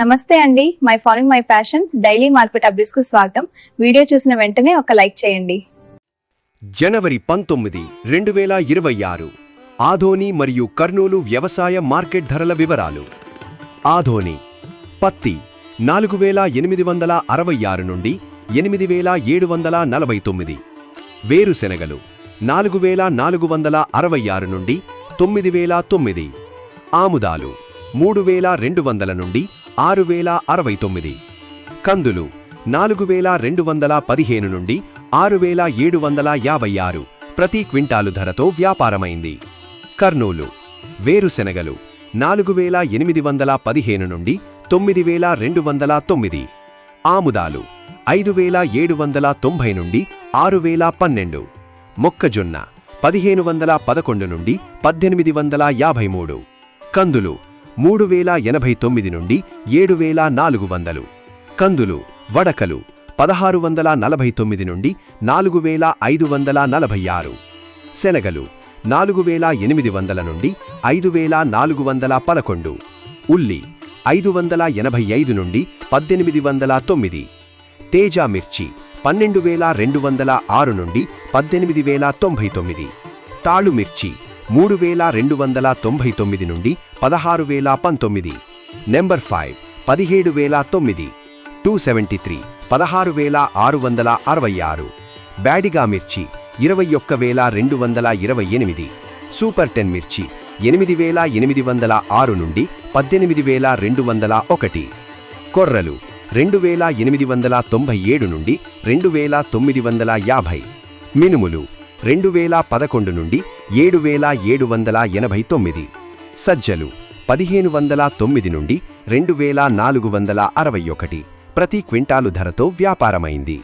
నమస్తే అండి. My following my fashion. Daily market అప్డేట్స్కు స్వాగతం. వీడియో చూసిన వెంటనే ఒక లైక్ చేయండి. జనవరి పంతొమ్మిది రెండు వేల ఇరవై ఆరు. ఆధోని మరియు కర్నూలు వ్యవసాయ మార్కెట్ ధరల వివరాలు. ఆధోని పత్తి నాలుగు వేల ఎనిమిది వందల అరవై ఆరు నుండి ఎనిమిది వేల ఏడు వందల నలభై తొమ్మిది. వేరుశెనగలు నాలుగు వేల నాలుగు వందల అరవై ఆరు నుండి తొమ్మిది వేల తొమ్మిది. ఆముదాలు మూడు వేల రెండు వందల నుండి ఆరు వేల అరవై తొమ్మిది. కందులు నాలుగు వేల రెండు వందల పదిహేను నుండి ఆరు వేల ఏడు వందల యాభై ఆరు ప్రతి క్వింటాలు ధరతో వ్యాపారమైంది. కర్నూలు వేరుశెనగలు నాలుగు వేల ఎనిమిది వందల పదిహేను నుండి తొమ్మిది వేల రెండు వందల తొమ్మిది. ఆముదాలు ఐదు వేల ఏడు వందల తొంభై నుండి ఆరు వేల పన్నెండు. మొక్కజొన్న పదిహేను వందల పదకొండు నుండి పద్దెనిమిది వందల యాభై మూడు. కందులు మూడు వేల ఎనభై తొమ్మిది నుండి ఏడు వేల నాలుగు వందలు. కందులు వడకలు పదహారు వందల నలభై తొమ్మిది నుండి నాలుగు వేల ఐదు వందల నలభై ఆరు. శనగలు నాలుగు వేల ఎనిమిది వందల నుండి ఐదు వేల నాలుగు వందల పదకొండు. ఉల్లి ఐదు వందల ఎనభై ఐదు నుండి పద్దెనిమిది వందల తొమ్మిది. తేజ మిర్చి పన్నెండు వేల రెండు వందల ఆరు నుండి పద్దెనిమిది వేల తొంభై తొమ్మిది. తాళు మిర్చి మూడు వేల రెండు వందల తొంభై తొమ్మిది నుండి పదహారు వేల పంతొమ్మిది. నెంబర్ ఫైవ్ పదిహేడు వేల తొమ్మిది. టూ సెవెంటీ త్రీ పదహారు వేల ఆరు వందల అరవై ఆరు. బ్యాడిగా మిర్చి ఇరవై ఒక్క వేల రెండు వందల ఇరవై ఎనిమిది. సూపర్ టెన్ మిర్చి ఎనిమిది వేల ఎనిమిది వందల ఆరు నుండి పద్దెనిమిది వేల రెండు వందల ఒకటి. కొర్రలు రెండు వేల ఎనిమిది వందల తొంభై ఏడు నుండి రెండు వేల తొమ్మిది వందల యాభై. మినుములు రెండు వేల పదకొండు నుండి ఏడు వేల ఏడు వందల ఎనభై తొమ్మిది. సజ్జలు పదిహేను వందల తొమ్మిది నుండి రెండు వేల నాలుగు వందల అరవై ఒకటి. ప్రతి క్వింటాలు ధరతో వ్యాపారమైంది.